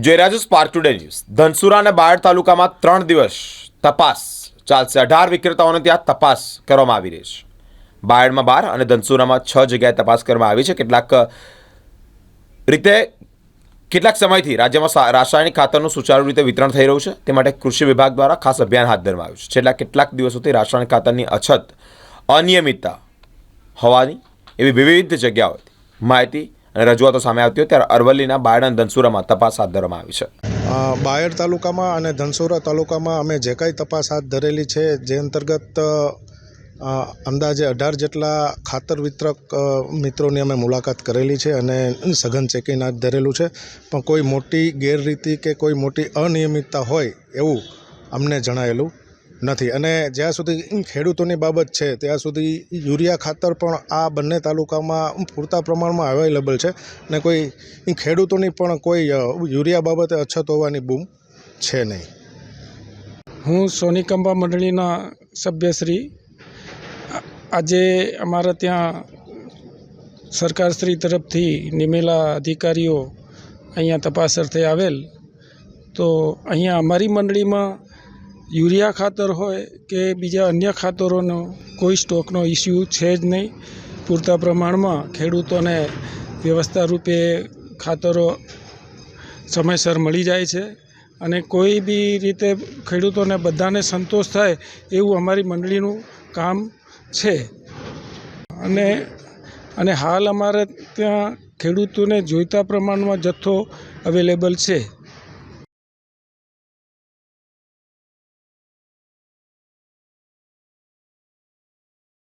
આપ જોઈ રહ્યા છો સ્પાર્ક ટુડે ન્યૂઝ ધનસુરા અને બાયડ તાલુકામાં ત્રણ દિવસ તપાસ ચાલશે. અઢાર વિક્રેતાઓને ત્યાં તપાસ કરવામાં આવી રહી છે. બાયડમાં બાર અને ધનસુરામાં છ જગ્યાએ તપાસ કરવામાં આવી છે. કેટલાક રીતે કેટલાક સમયથી રાજ્યમાં રાસાયણિક ખાતરનું સુચારુ રીતે વિતરણ થઈ રહ્યું છે. તે માટે કૃષિ વિભાગ દ્વારા ખાસ અભિયાન હાથ ધરવામાં આવ્યું છે. છેલ્લા કેટલાક દિવસોથી રાસાયણિક ખાતરની અછત અનિયમિતતા હોવાની એવી વિવિધ જગ્યાઓથી માહિતી રજૂઆતો સામે આવતી હોય ત્યારે અરવલ્લીના બાયડ અને ધનસુરામાં તપાસ હાથ ધરવામાં આવી છે. બાયડ તાલુકામાં અને ધનસુરા તાલુકામાં અમે જે કાંઈ તપાસ હાથ ધરેલી છે, જે અંતર્ગત અંદાજે અઢાર જેટલા ખાતર વિતરક મિત્રોની અમે મુલાકાત કરેલી છે અને સઘન ચેકિંગ હાથ ધરેલું છે. પણ કોઈ મોટી ગેરરીતિ કે કોઈ મોટી અનિયમિતતા હોય એવું અમને જણાયેલું નથી. અને જ્યાં સુધી ખેડૂતોની બાબત છે, ત્યાં સુધી યુરિયા ખાતર પણ આ બંને તાલુકામાં પૂરતા પ્રમાણમાં અવેલેબલ છે અને કોઈ ખેડૂતોની પણ કોઈ યુરિયા બાબતે અછત હોવાની બૂમ છે નહીં. હું સોનીકંબા મંડળીના સભ્યશ્રી. આજે અમારા ત્યાં સરકારશ્રી તરફથી નિમેલા અધિકારીઓ અહીંયા તપાસ અર્થે આવેલ. તો અહીંયા અમારી મંડળીમાં યુરિયા ખાતર હોય કે બીજા અન્ય ખાતરોનો કોઈ સ્ટોકનો ઇસ્યુ છે જ નહીં. પૂરતા પ્રમાણમાં ખેડૂતોને વ્યવસ્થા રૂપે ખાતરો સમયસર મળી જાય છે અને કોઈ બી રીતે ખેડૂતોને બધાને સંતોષ થાય એવું અમારી મંડળીનું કામ છે. અને અને હાલ અમારે ત્યાં ખેડૂતોને જોઈતા પ્રમાણમાં જથ્થો અવેલેબલ છે.